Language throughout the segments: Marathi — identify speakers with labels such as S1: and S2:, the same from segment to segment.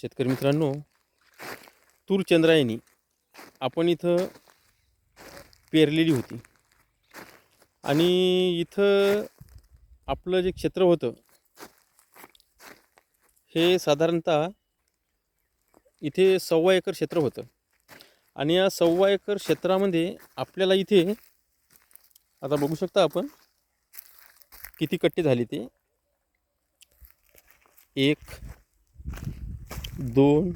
S1: शेतकरी मित्रांनो तूर चंद्रायणी आपण इथं पेरलेली होती. आणि इथं आपलं जे क्षेत्र होतं हे साधारणतः इथे सव्वा एकर क्षेत्र होतं. आणि या सव्वा एकर क्षेत्रामध्ये आपल्याला इथे आता बघू शकता आपण किती कट्टे झाले ते? एक दोन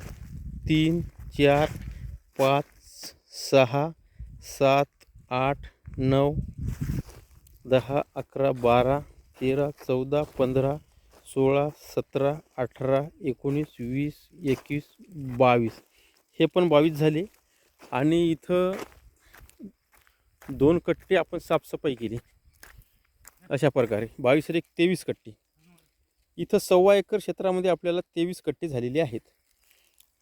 S1: तीन चार पाच सहा सात आठ नऊ दहा अकरा बारा तेरा चौदा पंधरा सोळा सतरा अठरा एकोणीस वीस एकवीस बावीस. हे पण बावीस झाले. आणि इथं दोन कट्टे आपण साफसफाई केली. अशा प्रकारे. बावीस एक तेवीस कट्टे. इथं सव्वा एकर क्षेत्रामध्ये आपल्याला तेवीस कट्टे झालेले आहेत.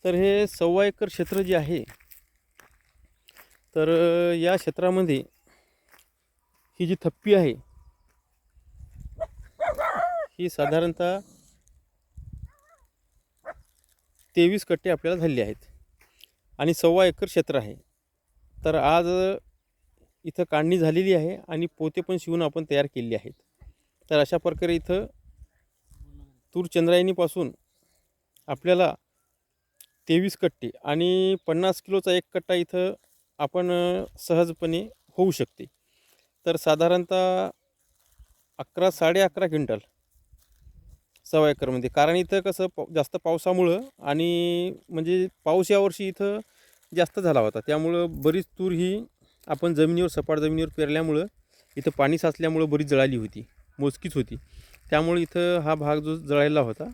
S1: तर हे सव्वा एकर क्षेत्र जे आहे तर या क्षेत्रामध्ये ही जी थप्पी आहे ही साधारणतः तेवीस कट्टे आपल्याला झालेले आहेत. आणि सव्वा एकर क्षेत्र आहे. तर आज इथं काढणी झालेली आहे आणि पोते पण शिवून आपण तयार केलेली आहेत. तर अशा प्रकारे इथं तूर चंद्रायणीपासून आपल्याला तेवीस कट्टे आणि पन्नास किलोचा एक कट्टा इथं आपण सहजपणे होऊ शकते. तर साधारणतः अकरा साडे अकरा क्विंटल सव्वा एकरमध्ये म्हणजे. कारण इथं कसं प जास्त पावसामुळं आणि म्हणजे पाऊस यावर्षी इथं जास्त झाला होता. त्यामुळं बरीच तूर ही आपण जमिनीवर सपाट जमिनीवर पेरल्यामुळं इथं पाणी साचल्यामुळं बरीच जळाली होती. मोजकीच होती. त्यामुळे इथं हा भाग जो जळायला होता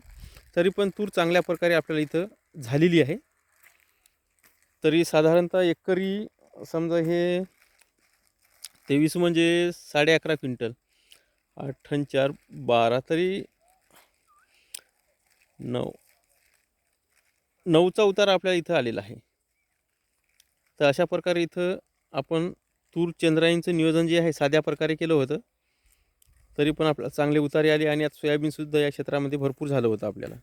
S1: तरी पण तूर चांगल्या प्रकारे आपल्याला इथं झालेली आहे. तरी साधारणतः एकरी समजा हे तेवीस म्हणजे साडे अकरा क्विंटल आठ चार बारा तरी नऊ नऊचा उतार आपल्याला इथं आलेला आहे. तर अशा प्रकारे इथं आपण तूर चंद्रायणचं नियोजन जे आहे साध्या प्रकारे केलं होतं. तरी पण आपल्याला चांगले उतारे आले आणि आता सोयाबीनसुद्धा या क्षेत्रामध्ये भरपूर झालं होतं आपल्याला.